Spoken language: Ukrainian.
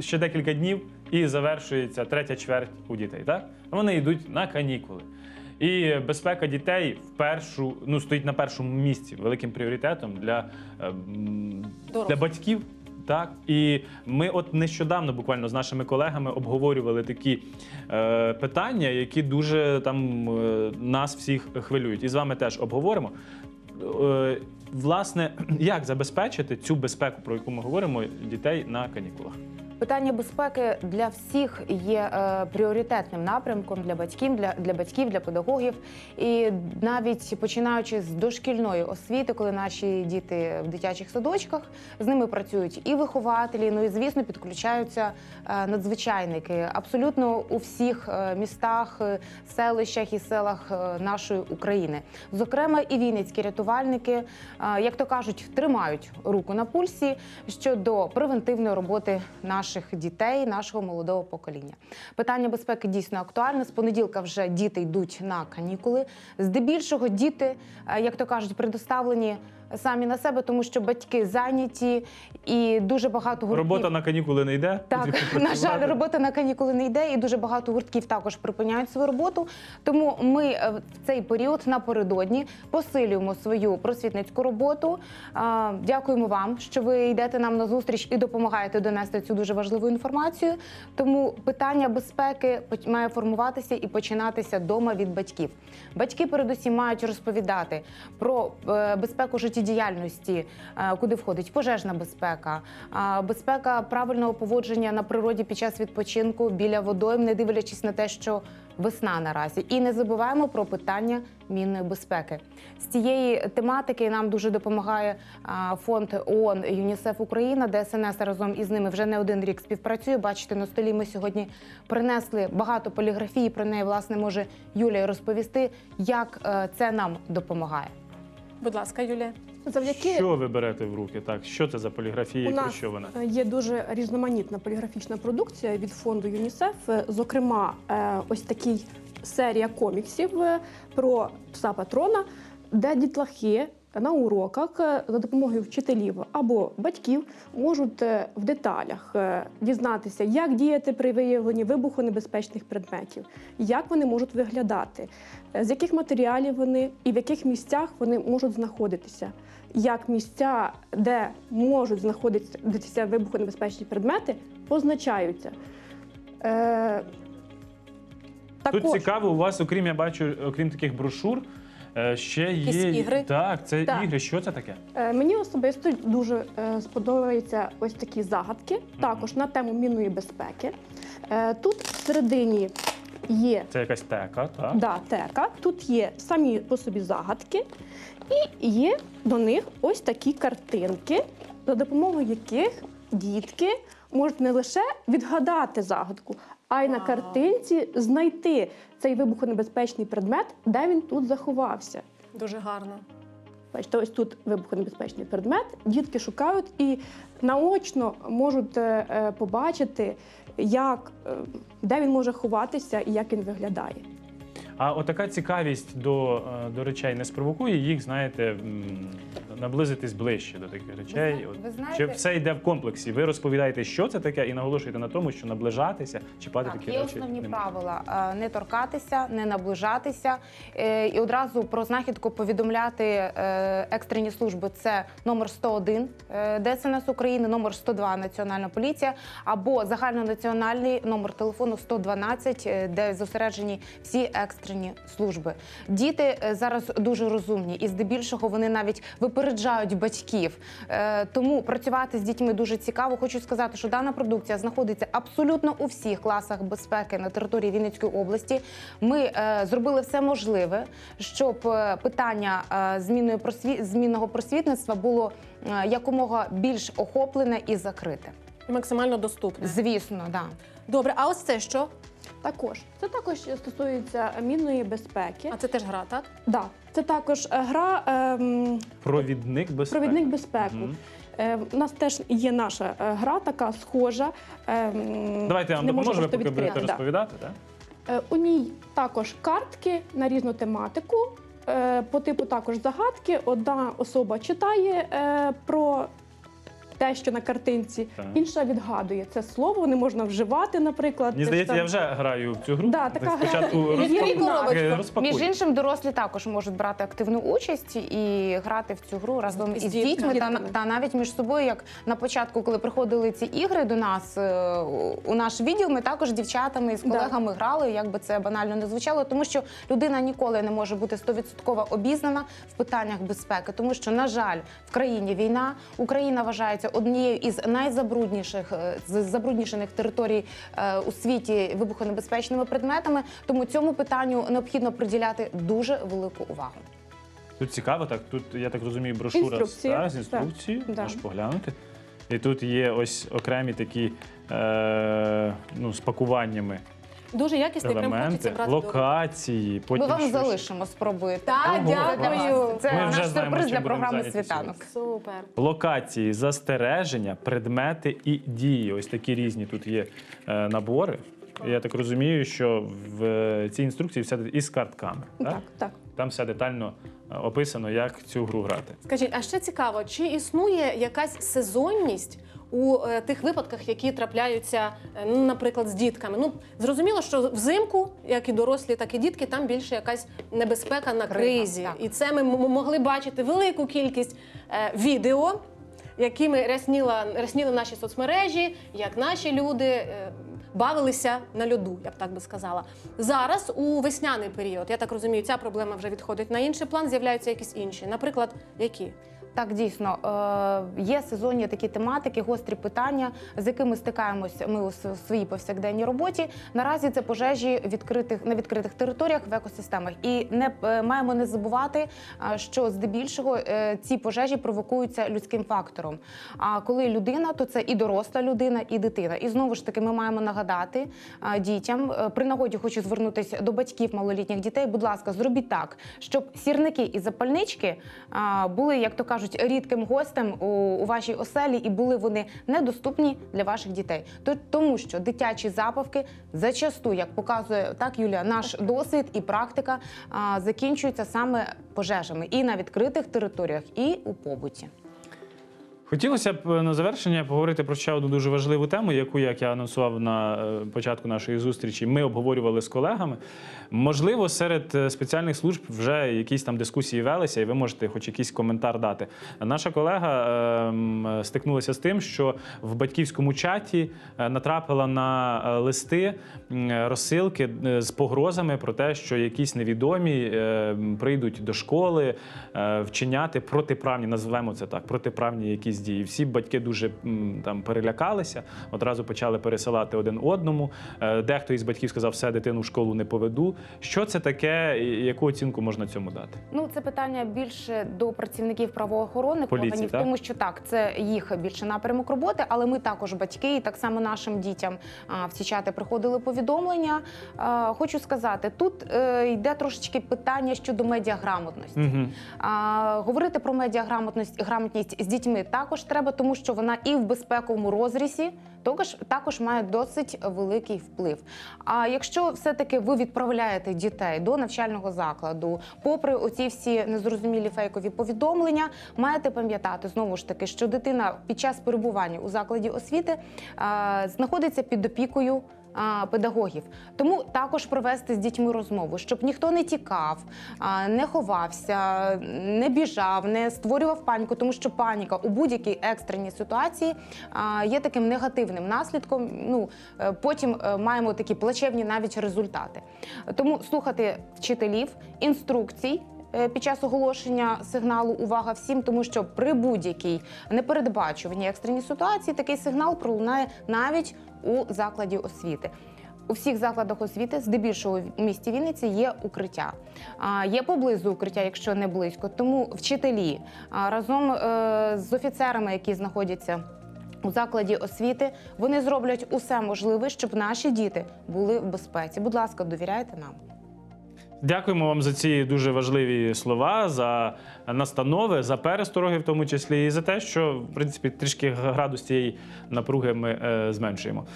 ще декілька днів і завершується третя чверть у дітей. Так? Вони йдуть на канікули. І безпека дітей в першу, ну, стоїть на першому місці великим пріоритетом для, е, для батьків. Так, і ми от нещодавно буквально з нашими колегами обговорювали такі е, питання, які дуже там е, нас всіх хвилюють. І з вами теж обговоримо. Е, власне, як забезпечити цю безпеку, про яку ми говоримо, дітей на канікулах? Питання безпеки для всіх є е, пріоритетним напрямком для батьків, для, для батьків, для педагогів. І навіть починаючи з дошкільної освіти, коли наші діти в дитячих садочках, з ними працюють і вихователі, ну і звісно, підключаються е, надзвичайники. Абсолютно у всіх е, містах, е, селищах і селах е, нашої України. Зокрема, і вінницькі рятувальники, е, як то кажуть, тримають руку на пульсі щодо превентивної роботи наших дітей, нашого молодого покоління. Питання безпеки дійсно актуальне. З понеділка вже діти йдуть на канікули. Здебільшого діти, е, як то кажуть, предоставлені самі на себе, тому що батьки зайняті і дуже багато гуртків. Робота на канікули не йде. Так, на жаль, робота на канікули не йде, і дуже багато гуртків також припиняють свою роботу. Тому ми е, в цей період напередодні посилюємо свою просвітницьку роботу. Дякуємо вам, що ви йдете нам на зустріч і допомагаєте донести цю дуже важливу інформацію. Тому питання безпеки має формуватися і починатися дома від батьків. Батьки, передусім, мають розповідати про е, безпеку життєдіяльності, е, куди входить пожежна безпека, безпека правильного поводження на природі під час відпочинку біля водойм, не дивлячись на те, що весна наразі. І не забуваємо про питання мінної безпеки. З цієї тематики нам дуже допомагає фонд ООН ЮНІСЕФ Україна, де СНС разом із ними вже не один рік співпрацює. Бачите, на столі ми сьогодні принесли багато поліграфії. Про неї власне може Юлія розповісти, як е, це нам допомагає. Будь ласка, Юлія. Завдяки Що ви берете в руки? Так, що це за поліграфія у і про нас що вона? є дуже різноманітна поліграфічна продукція від фонду ЮНІСЕФ. Е, Зокрема, е, ось такий серія коміксів е, про пса патрона, де дітлахи на уроках е, за допомогою вчителів або батьків можуть е, в деталях е, дізнатися, як діяти при виявленні вибухонебезпечних предметів, як вони можуть виглядати, з яких матеріалів вони і в яких місцях вони можуть знаходитися. Як місця, де можуть знаходитися вибухонебезпечні предмети, позначаються. Тут цікаво, у вас, окрім я бачу, окрім таких брошур, е, ще є Якісь ігри? Так, це Так. ігри. Що це таке? Е, Мені особисто дуже е, сподобаються ось такі загадки, також на тему мінної безпеки. Е, Тут всередині є Це якась тека, так? да, тека, тут є самі по собі загадки, і є до них ось такі картинки, за допомогою яких дітки можуть не лише відгадати загадку, а й на картинці знайти цей вибухонебезпечний предмет, де він тут заховався. Дуже гарно. Бачите, ось тут вибухонебезпечний предмет. Дітки шукають і наочно можуть е, е, побачити, як, е, де він може ховатися і як він виглядає. А отака цікавість до, до речей не спровокує їх, знаєте, наблизитись ближче до таких речей. От ви знаєте- Чи все йде в комплексі? Ви розповідаєте, що це таке, і наголошуєте на тому, що наближатися, чіпати Так, такі є речі. основні не можна. правила: Е, не торкатися, не наближатися е, і одразу про знахідку повідомляти е, екстрені служби. Це номер 101 е, ДСНС України, номер 102 Національна поліція або загальнонаціональний номер телефону 112, е, де зосереджені всі екстрені служби. Діти е, зараз дуже розумні і здебільшого вони навіть випереджають батьків. Е, Тому працювати з дітьми дуже цікаво. Хочу сказати, що дана продукція знаходиться абсолютно у всіх класах безпеки на території Вінницької області. Ми е, зробили все можливе, щоб е, питання змінної просві... змінного просвітництва було якомога більш охоплене і закрите. І максимально доступне. Звісно, да. Добре, а ось це що? Також це також стосується мінної безпеки. А це теж гра, так? Да, це також е, гра ем, Провідник безпеки. провідник безпеку. Е, у нас теж є наша е, гра, така схожа. Ем, Давайте я вам допоможу, ви поки будете відкрити, да. розповідати. Так? Е, У ній також картки на різну тематику. Е, По типу також загадки. Одна особа читає е, про те, що на картинці, Так. інша відгадує це слово, не можна вживати, наприклад. Мені здається, ж я вже граю в цю гру. Да, така Так спочатку гра. розпаку- Відкрий коробочку. е, розпакуй. Між іншим, дорослі також можуть брати активну участь і грати в цю гру разом З із дітками. дітьми та, та навіть між собою. Як на початку, коли приходили ці ігри до нас е, у наш відділ, ми також з дівчатами з Да. колегами грали, як би це банально не звучало, тому що людина ніколи не може бути стовідсотково обізнана в питаннях безпеки, тому що, на жаль, в країні війна. Україна вважається однією із найзабрудніших е, з забруднішених територій е, у світі вибухонебезпечними предметами. Тому цьому питанню необхідно приділяти дуже велику увагу. Тут цікаво, так тут я так розумію, брошура Інструкція. та, з інструкцією. Да. Можеш поглянути. І тут є ось окремі такі е, ну, з пакуваннями Дуже якісний, прям хочеться елементи, брати до рук. локації. Потім Ми вам щось. залишимо, спробуєте. Так, Ого, дякую. Це Ми вже наш знаємо, сюрприз чим для будемо програми зайняті світанок. Супер. Локації, застереження, предмети і дії. Ось такі різні тут є е, набори. Я так розумію, що в е, цій інструкції все із картками. Так? Так, так. Там все детально е, описано, як цю гру грати. Скажіть, а ще цікаво, чи існує якась сезонність у е, тих випадках, які трапляються, е, ну, наприклад, з дітками? Ну зрозуміло, що взимку, як і дорослі, так і дітки, там більше якась небезпека на кризі. так. І це ми могли бачити велику кількість е, відео, якими рясніла, рясніли наші соцмережі, як наші люди. е, Бавилися на льоду, я б так би сказала. Зараз у весняний період, я так розумію, ця проблема вже відходить на інший план, з'являються якісь інші. Наприклад, які? Так, дійсно е, є сезонні такі тематики, гострі питання, з якими стикаємося ми у своїй повсякденній роботі. Наразі це пожежі відкритих на відкритих територіях в екосистемах. І не е, маємо не забувати, е, що здебільшого ці пожежі провокуються людським фактором. А коли людина, то це і доросла людина, і дитина. І знову ж таки, ми маємо нагадати дітям. При нагоді хочу звернутися до батьків малолітніх дітей. Будь ласка, зробіть так, щоб сірники і запальнички були, як то кажуть, рідким гостем у, у вашій оселі, і були вони недоступні для ваших дітей. То тому, що дитячі запавки зачасту, як показує так, Юлія, наш досвід і практика а, закінчуються саме пожежами і на відкритих територіях, і у побуті. Хотілося б е, на завершення поговорити про ще одну дуже важливу тему, яку, як я анонсував на е, початку нашої зустрічі, ми обговорювали з колегами. Можливо, серед е, спеціальних служб вже якісь там дискусії велися, і ви можете хоч якийсь коментар дати. Наша колега е, стикнулася з тим, що в батьківському чаті натрапила на листи розсилки з погрозами про те, що якісь невідомі прийдуть до школи вчиняти протиправні, називаємо це так, протиправні якісь дії. Всі батьки дуже там перелякалися, одразу почали пересилати один одному. Е, Дехто із батьків сказав, все, дитину в школу не поведу. Що це таке? Яку оцінку можна цьому дати? Ну, це питання більше до працівників правоохоронних Поліції, органів, так? тому що так, це їх більше напрямок роботи, але ми також батьки, і так само нашим дітям в ці чати приходили повідомлення. Хочу сказати, тут е, йде трошечки питання щодо медіаграмотності. Угу. Говорити про медіаграмотність грамотність з дітьми також треба, тому що вона і в безпековому розрізі також, також має досить великий вплив. А якщо все-таки ви відправляєте дітей до навчального закладу, попри оці всі незрозумілі фейкові повідомлення, маєте пам'ятати знову ж таки, що дитина під час перебування у закладі освіти а, знаходиться під опікою педагогів. Тому також провести з дітьми розмову, щоб ніхто не тікав, не ховався, не біжав, не створював паніку, тому що паніка у будь-якій екстреній ситуації є таким негативним наслідком. Ну е, потім е, маємо такі плачевні навіть результати. Тому слухати вчителів, інструкцій. Е, Під час оголошення сигналу увага всім, тому що при будь-якій непередбачуваній екстреній ситуації такий сигнал пролунає навіть у закладі освіти. У всіх закладах освіти, здебільшого в місті Вінниці, є укриття. Є поблизу укриття, якщо не близько. Тому вчителі разом е, з офіцерами, які знаходяться у закладі освіти, вони зроблять усе можливе, щоб наші діти були в безпеці. Будь ласка, довіряйте нам. Дякуємо вам за ці дуже важливі слова, за настанови, за перестороги, в тому числі, і за те, що в принципі трішки градус цієї напруги ми е, зменшуємо.